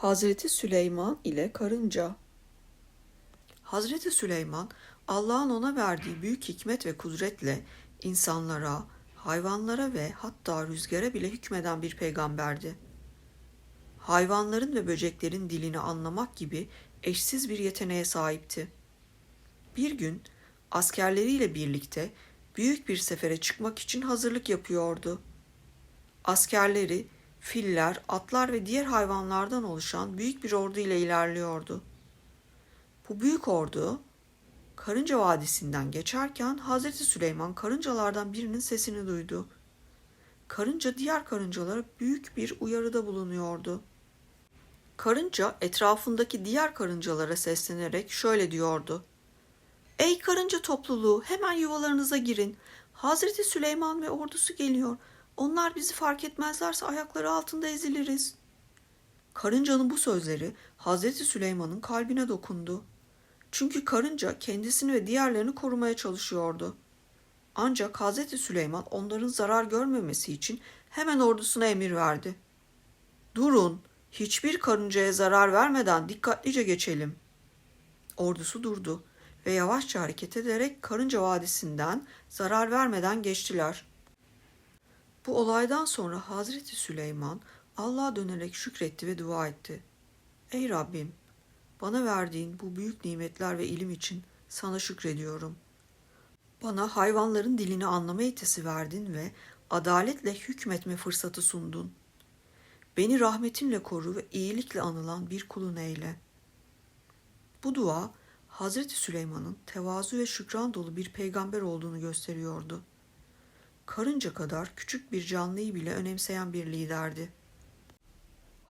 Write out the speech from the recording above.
Hazreti Süleyman ile karınca. Hazreti Süleyman Allah'ın ona verdiği büyük hikmet ve kudretle insanlara, hayvanlara ve hatta rüzgara bile hükmeden bir peygamberdi. Hayvanların ve böceklerin dilini anlamak gibi eşsiz bir yeteneğe sahipti. Bir gün askerleriyle birlikte büyük bir sefere çıkmak için hazırlık yapıyordu. Askerleri filler, atlar ve diğer hayvanlardan oluşan büyük bir ordu ile ilerliyordu. Bu büyük ordu Karınca Vadisi'nden geçerken Hazreti Süleyman karıncalardan birinin sesini duydu. Karınca diğer karıncalara büyük bir uyarıda bulunuyordu. Karınca etrafındaki diğer karıncalara seslenerek şöyle diyordu. Ey karınca topluluğu hemen yuvalarınıza girin. Hazreti Süleyman ve ordusu geliyor. Onlar bizi fark etmezlerse ayakları altında eziliriz. Karıncanın bu sözleri Hazreti Süleyman'ın kalbine dokundu. Çünkü karınca kendisini ve diğerlerini korumaya çalışıyordu. Ancak Hazreti Süleyman onların zarar görmemesi için hemen ordusuna emir verdi. Durun, hiçbir karıncaya zarar vermeden dikkatlice geçelim. Ordusu durdu ve yavaşça hareket ederek Karınca Vadisi'nden zarar vermeden geçtiler. Bu olaydan sonra Hazreti Süleyman Allah'a dönerek şükretti ve dua etti. Ey Rabbim, bana verdiğin bu büyük nimetler ve ilim için sana şükrediyorum. Bana hayvanların dilini anlama yetisi verdin ve adaletle hükmetme fırsatı sundun. Beni rahmetinle koru ve iyilikle anılan bir kulun eyle. Bu dua Hazreti Süleyman'ın tevazu ve şükran dolu bir peygamber olduğunu gösteriyordu. Karınca kadar küçük bir canlıyı bile önemseyen bir liderdi.